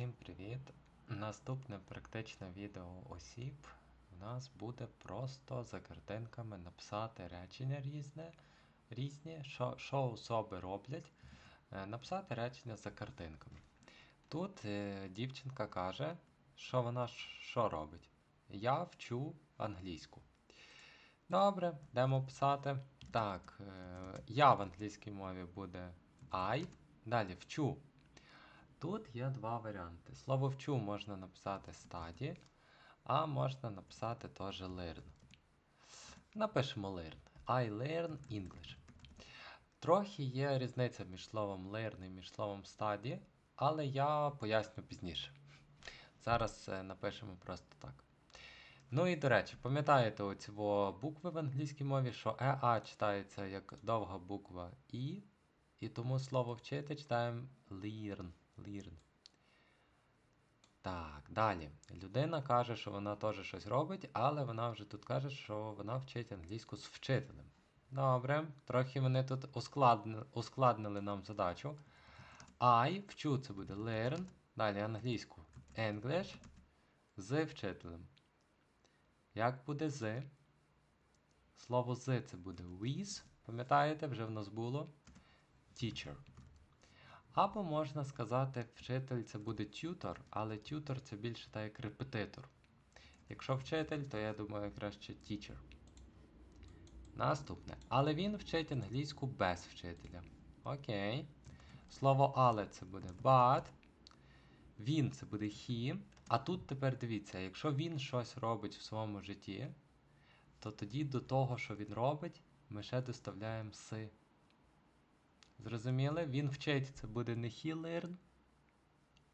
Всім привіт! Наступне практичне відео осіб у нас буде просто за картинками написати речення різне, різні, що, що особи роблять, е, написати речення за картинками. Тут е, дівчинка каже, що вона що робить. Я вчу англійську. Добре, йдемо писати. Так, е, я в англійській мові буде I. Далі вчу. Тут є два варіанти. Слово вчу можна написати study, а можна написати теж learn. Напишемо learn. I learn English. Трохи є різниця між словом learn і між словом study, але я поясню пізніше. Зараз е, напишемо просто так. Ну і до речі, пам'ятаєте оці букви в англійській мові, що EA читається як довга буква І, і тому слово вчити читаємо learn. Learn. Так, далі. Людина каже, що вона теж щось робить, але вона вже тут каже, що вона вчить англійську з вчителем. Добре, трохи вони тут ускладнили, ускладнили нам задачу. I вчу це буде learn. Далі англійську English з вчителем. Як буде з? Слово з це буде with. Пам'ятаєте, вже в нас було teacher. Або можна сказати, вчитель це буде tutor, але tutor це більше так як репетитор. Якщо вчитель, то я думаю краще teacher. Наступне. Але він вчить англійську без вчителя. Окей. Слово але це буде but. Він це буде he. А тут тепер дивіться, якщо він щось робить в своєму житті, то тоді до того, що він робить, ми ще доставляємо си. Зрозуміли? Він вчить, це буде не he learn.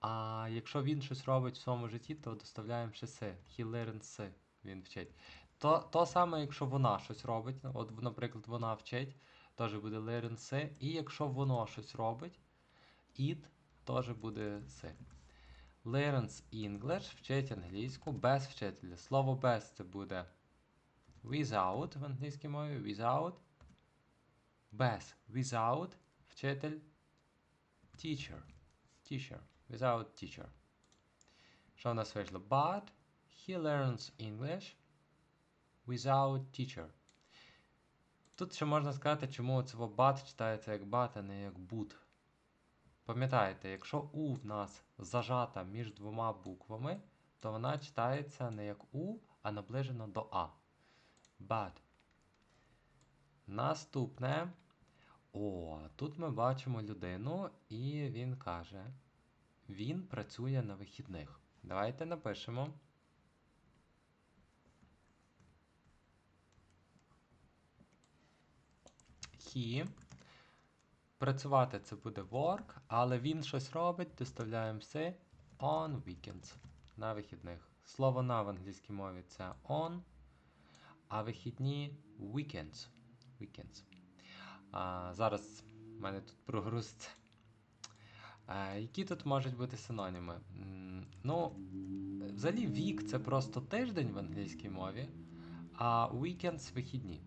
А якщо він щось робить в своєму житті, то доставляємо ще си. He learns си. Він вчить. То, то саме, якщо вона щось робить, от, наприклад, вона вчить, теж буде learn си. І якщо воно щось робить, it теж буде си. Learns English, вчить англійську без вчителя. Слово без це буде without в англійській мові. Without. Без. Without. Вчитель. Teacher. Teacher. Without teacher. Що в нас вийшло? But he learns English without teacher. Тут ще можна сказати, чому це but читається як but, а не як boot. Пам'ятаєте, якщо У в нас зажата між двома буквами, то вона читається не як У, а наближено до А. But. Наступне. О, тут ми бачимо людину, і він каже: він працює на вихідних. Давайте напишемо. He. Працювати це буде work, але він щось робить, доставляємо все on weekends. На вихідних. Слово на в англійській мові це on, а вихідні weekends. weekends. А, зараз в мене тут прогрузиться. А, які тут можуть бути синоніми? Ну, взагалі, вік це просто тиждень в англійській мові, а weekends вихідні.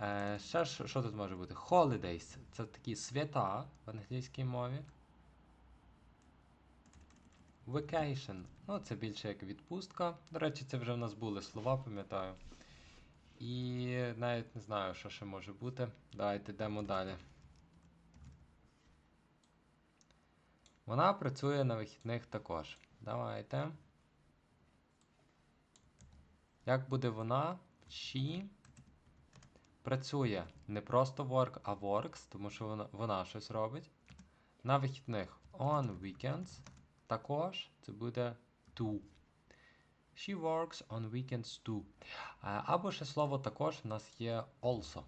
Е, ще що, що тут може бути? Holidays це такі свята в англійській мові. Vacation. Ну, це більше як відпустка. До речі, це вже в нас були слова, пам'ятаю. І навіть не знаю, що ще може бути. Давайте йдемо далі. Вона працює на вихідних також. Давайте. Як буде вона? She працює не просто work, а works, тому що вона, вона щось робить. На вихідних on weekends. Також це буде to. She works on weekends too. Або ще слово також в нас є also.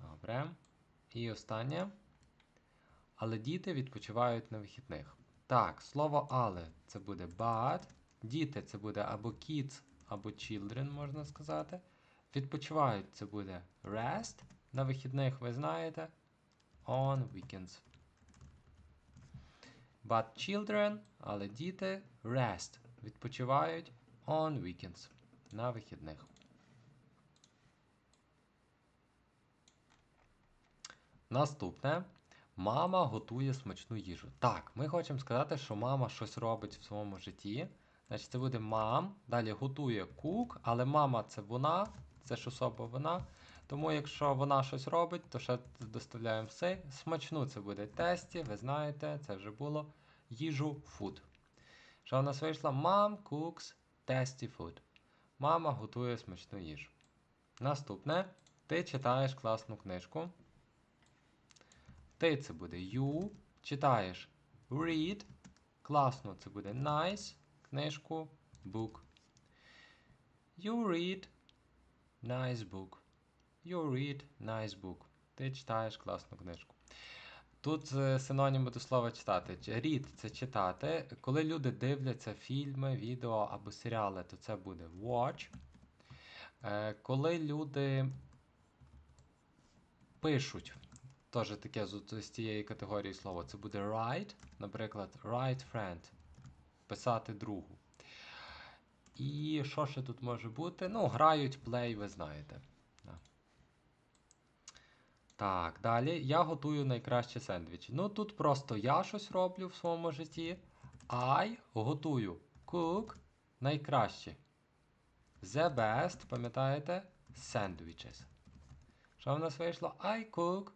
Добре. І останнє. Але діти відпочивають на вихідних. Так, слово але це буде but. Діти це буде або kids, або children, можна сказати. Відпочивають це буде rest. На вихідних ви знаєте. On weekends. But children, але діти rest. Відпочивають on weekends. На вихідних. Наступне. Мама готує смачну їжу. Так, ми хочемо сказати, що мама щось робить в своєму житті. Значить, це буде мам. Далі готує кук, але мама це вона, це ж особа вона. Тому якщо вона щось робить, то ще доставляємо все. Смачну це буде тесті, ви знаєте, це вже було їжу food. Що в нас вийшло? Mom cooks tasty food. Мама готує смачну їжу. Наступне. Ти читаєш класну книжку. Ти це буде you. Читаєш read. Класно це буде nice. Книжку book. You read nice book. You read nice book. Ти читаєш класну книжку. Тут е, синоніми до слова читати. Read – це читати. Коли люди дивляться фільми, відео або серіали, то це буде watch. Е, Коли люди пишуть, теж таке з, цієї категорії слова, це буде write, наприклад, write friend. Писати другу. І що ще тут може бути? Ну, грають play, ви знаєте. Так, далі я готую найкращі сендвічі. Ну тут просто я щось роблю в своєму житті. I готую cook найкращі. The best, пам'ятаєте? Sandwiches. Що в нас вийшло? I cook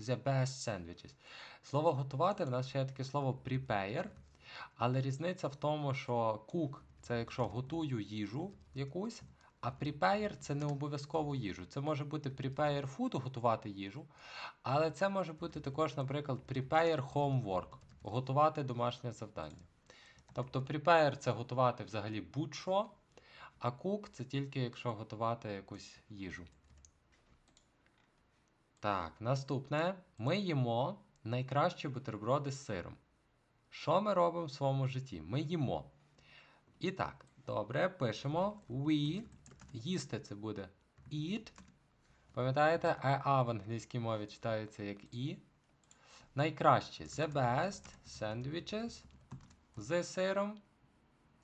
the best sandwiches. Слово готувати в нас ще є таке слово prepare. Але різниця в тому, що cook це якщо готую їжу якусь, а prepare це не обов'язково їжу. Це може бути prepare food, готувати їжу, але це може бути також, наприклад, prepare homework, готувати домашнє завдання. Тобто prepare це готувати взагалі будь-що, а cook це тільки якщо готувати якусь їжу. Так, наступне. Ми їмо найкращі бутерброди з сиром. Що ми робимо в своєму житті? Ми їмо. І так, добре, пишемо we. Їсти це буде eat. Пам'ятаєте, а в англійській мові читається як і. Найкраще the best sandwiches з сиром.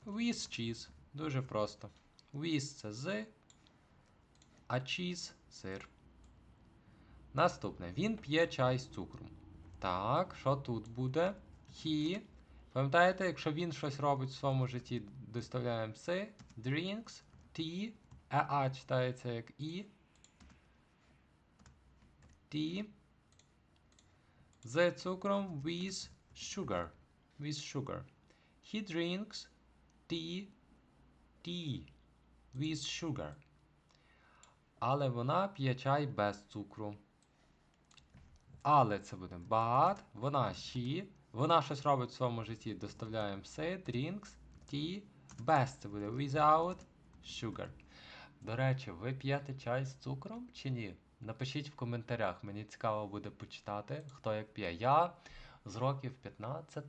With cheese. Дуже просто. With це з, а cheese сир. Наступне. Він п'є чай з цукром. Так, що тут буде? He. Пам'ятаєте, якщо він щось робить в своєму житті, доставляємо с, drinks, tea, а а читається як і. Tea. З цукром with sugar. With sugar. He drinks tea, tea with sugar. Але вона п'є чай без цукру. Але це буде but, вона she, вона щось робить в своєму житті, доставляємо все, drinks, tea, без це буде without sugar. До речі, ви п'єте чай з цукром чи ні? Напишіть в коментарях, мені цікаво буде почитати, хто як п'є. Я з років 15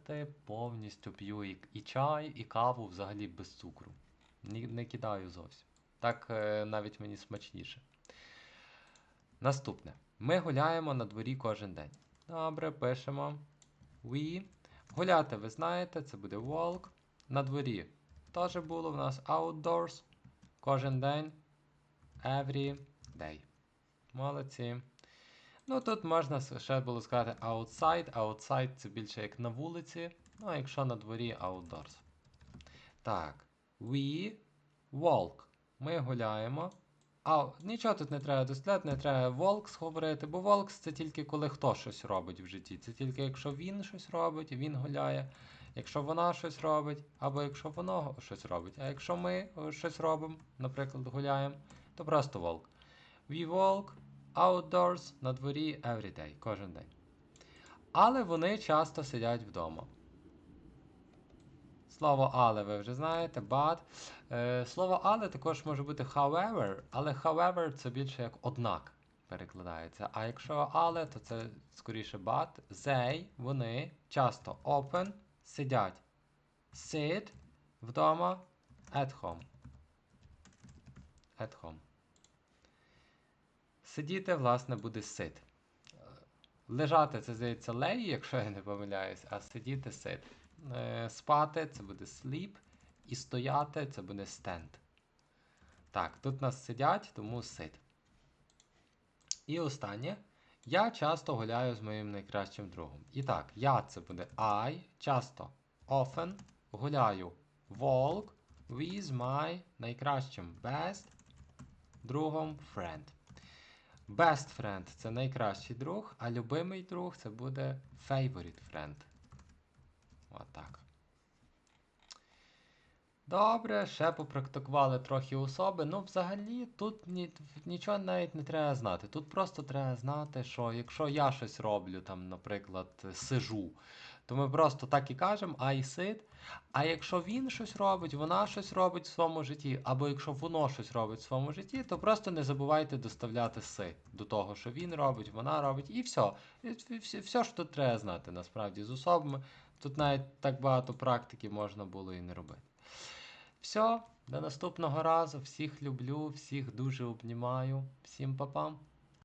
повністю п'ю і, і чай, і каву взагалі без цукру. Ні, не кидаю зовсім. Так е, навіть мені смачніше. Наступне. Ми гуляємо на дворі кожен день. Добре, пишемо. We. Гуляти, ви знаєте, це буде walk. На дворі теж було в нас outdoors. Кожен день. Every day. Молодці. Ну, тут можна ще було сказати outside. Outside це більше як на вулиці. Ну, а якщо на дворі outdoors. Так. We walk. Ми гуляємо. А, нічого тут не треба дослідати, не треба волкс говорити, бо волкс це тільки коли хто щось робить в житті. Це тільки якщо він щось робить, він гуляє. Якщо вона щось робить, або якщо воно щось робить. А якщо ми е, щось робимо, наприклад, гуляємо, то просто волк. We walk outdoors на дворі every day, кожен день. Але вони часто сидять вдома. Слово але ви вже знаєте, but. Е, слово але також може бути however, але however це більше як однак перекладається. А якщо але, то це скоріше but. They, вони часто open, сидять. Sit вдома at home. At home. Сидіти, власне, буде sit. Лежати це здається lay, якщо я не помиляюсь, а сидіти sit. Е, Спати це буде sleep. І стояти це буде stand. Так, тут нас сидять, тому sit. І останнє. Я часто гуляю з моїм найкращим другом. І так, я це буде I, часто often гуляю walk with my найкращим best другом friend. Best friend це найкращий друг, а любимий друг це буде favorite friend. Отак. Добре, ще попрактикували трохи особи. Ну, взагалі, тут ні, нічого навіть не треба знати. Тут просто треба знати, що якщо я щось роблю, там, наприклад, сижу, то ми просто так і кажемо I sit. А якщо він щось робить, вона щось робить в своєму житті, або якщо воно щось робить в своєму житті, то просто не забувайте доставляти си до того, що він робить, вона робить, і все. І все, все, що тут треба знати, насправді, з особами. Тут навіть так багато практики можна було і не робити. Все, до наступного разу. Всіх люблю, всіх дуже обнімаю. Всім па-пам.